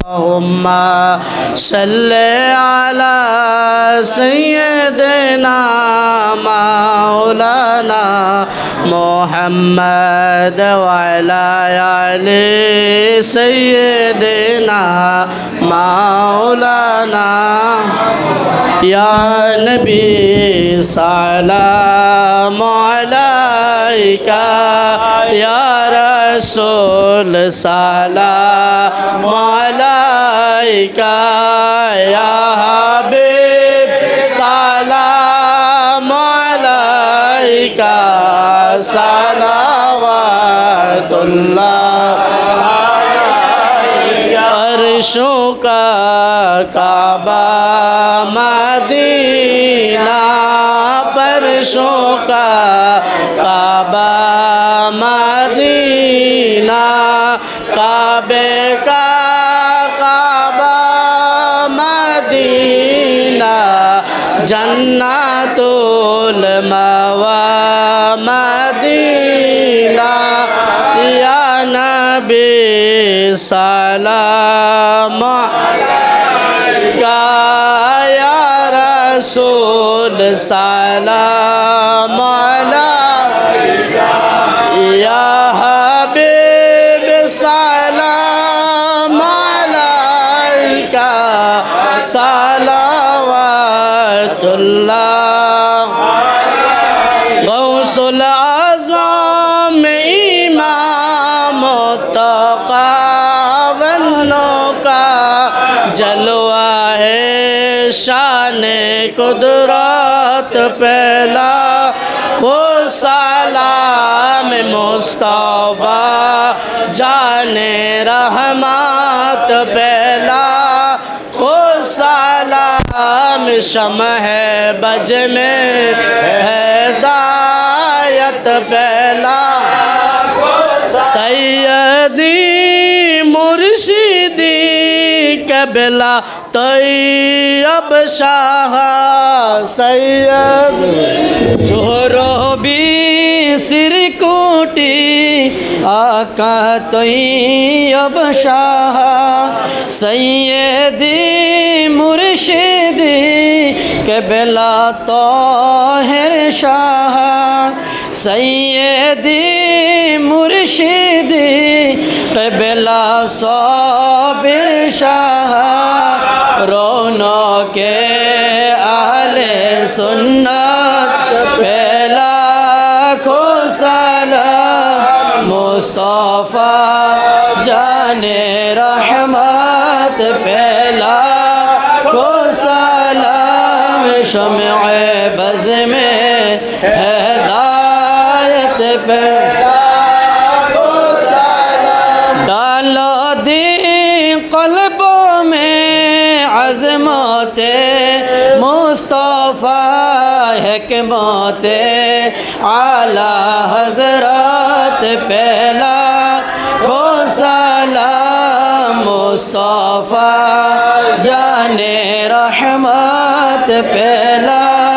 اللهم صل على سيدنا مولانا محمد وعلى آل سيدنا مولانا. يا نبي سلام عليك. সালাম আলাইকা ইয়া হাবিব। সালাম আলাইকা সালাওয়াতুল্লাহ। আরশুকা কা হবে কাবা মদিনা জন্নাতুল মাওয়া মদিনা। ইয়া নবী সালাম আলাইকা ইয়া রাসূল সালাম شان قدرت پہلا کو سلام مصطفیٰ، جان رحمت پہلا کو سلام شمع بج میں، ہدایت پہلا سیدی مرشدی قبلہ طیب শাহ সৈয়দ। চোরবি সিরকুটি আকা তৈয়ব শাহ। সৈয়দি মুর্শিদি কেবলা তো হের শাহ। সৈয়দি মুর্শিদি কবেলা সবির শাহ রৌনকে আলে সুন্নত পেলা খোসাল মুস্তফা জানে রহমত পেলা খোসালাম সময় বজমে হ্যাঁ سلام شمع بز میں ڈالو دی قلبوں میں عظمت مصطفیٰ حکمت اعلی حضرات پہلا کو سلام مصطفیٰ جان رحمت پہلا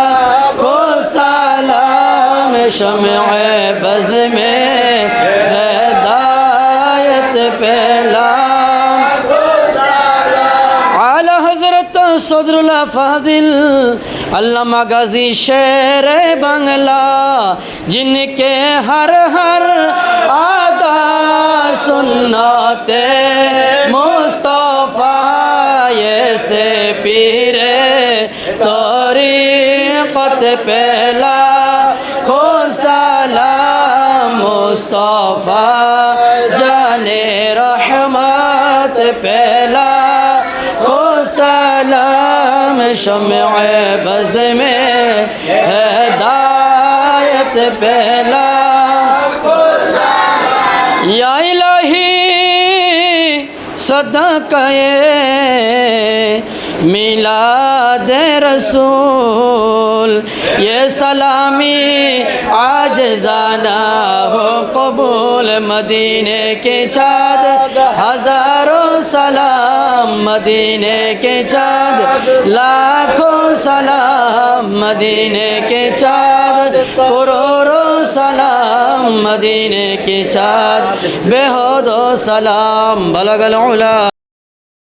شمع بز میں ہدایت پہلا اعلی حضرت صدر اللہ علامہ غازی شیر بنگلہ، جن کے ہر ہر آدا سنت مصطفیٰ یہ سے پیر طریقت پہلا۔ سلام مصطفیٰ، جان رحمت پہلا کو سلام شمع بز میں ہدایت پہلا یا الہی، صدقہ میلاد رسول، یہ سلامی آج زانا ہو قبول مدینے کے چاد، ہزاروں سلام مدینے کے چاد، لاکھوں سلام مدینے کے چاد، کروڑوں سلام مدینے کے چاد، بے حد و سلام، بلغ العلا۔